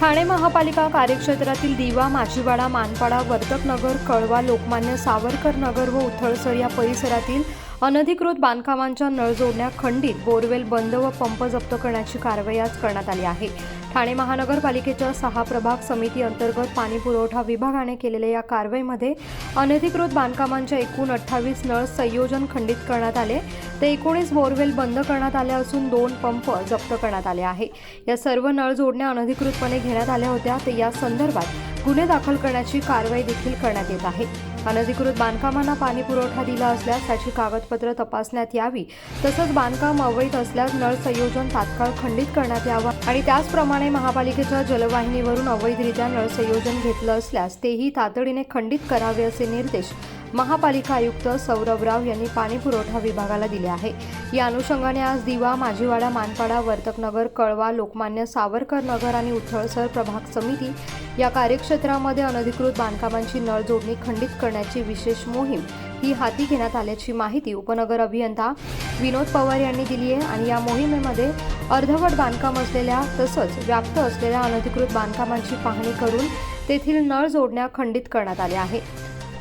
ठाणे महापालिका कार्यक्षेत्रातील दिवा माचीवाडा मानपाडा वर्तकनगर कळवा लोकमान्य सावरकर नगर व उथळसर या परिसरातील अनधिकृत बांधकामांच्या नळ जोडण्या खंडित बोरवेल बंद व पंप जप्त करण्याची कारवाई आज करण्यात आली आहे. ठाणे महानगरपालिकेच्या सहा प्रभाग समिती अंतर्गत पाणी पुरवठा विभागाने केलेल्या या कारवाईमध्ये अनधिकृत बांधकामांच्या एकूण अठ्ठावीस नळ संयोजन खंडित करण्यात आले. ते एकोणीस बोरवेल बंद करण्यात आले असून दोन पंप जप्त करण्यात आले आहे. या सर्व नळ जोडण्या अनधिकृतपणे घेण्यात आल्या होत्या. ते या संदर्भात गुन्हे दाखल करण्याची कारवाई देखील करण्यात येत आहे. अनधिकृत बांधकामांना पाणी पुरवठा दिला असल्यास त्याची कागदपत्र तपासण्यात यावी. तसंच बांधकाम अवैध असल्यास नळ संयोजन तात्काळ खंडित करण्यात यावं. आणि त्याचप्रमाणे महापालिकेच्या जलवाहिनीवरून अवैधरित्या नळ संयोजन घेतलं असल्यास तेही तातडीने खंडित करावे असे निर्देश महापालिका आयुक्त सौरभ राव यांनी पाणी पुरवठा विभागाला दिले आहे. या अनुषंगाने आज दिवा माझीवाडा मानपाडा वर्तकनगर कळवा लोकमान्य सावरकर नगर आणि उथळसर प्रभाग समिती या कार्यक्षेत्रामध्ये अनधिकृत बांधकामांची नळ जोडणी खंडित करण्याची विशेष मोहीम ही हाती घेण्यात आल्याची माहिती उपनगर अभियंता विनोद पवार यांनी दिली आहे आणि या मोहिमेमध्ये अर्धवट बांधकाम असलेल्या तसंच व्याप्त असलेल्या अनधिकृत बांधकामांची पाहणी करून तेथील नळ जोडण्या खंडित करण्यात आल्या आहे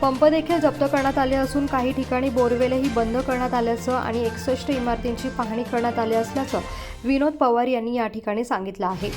पंप देखील जप्त करण्यात आले असून काही ठिकाणी बोरवेलही बंद करण्यात आल्याचं आणि एकसष्ट इमारतींची पाहणी करण्यात आली असल्याचं विनोद पवार यांनी या ठिकाणी सांगितलं आहे.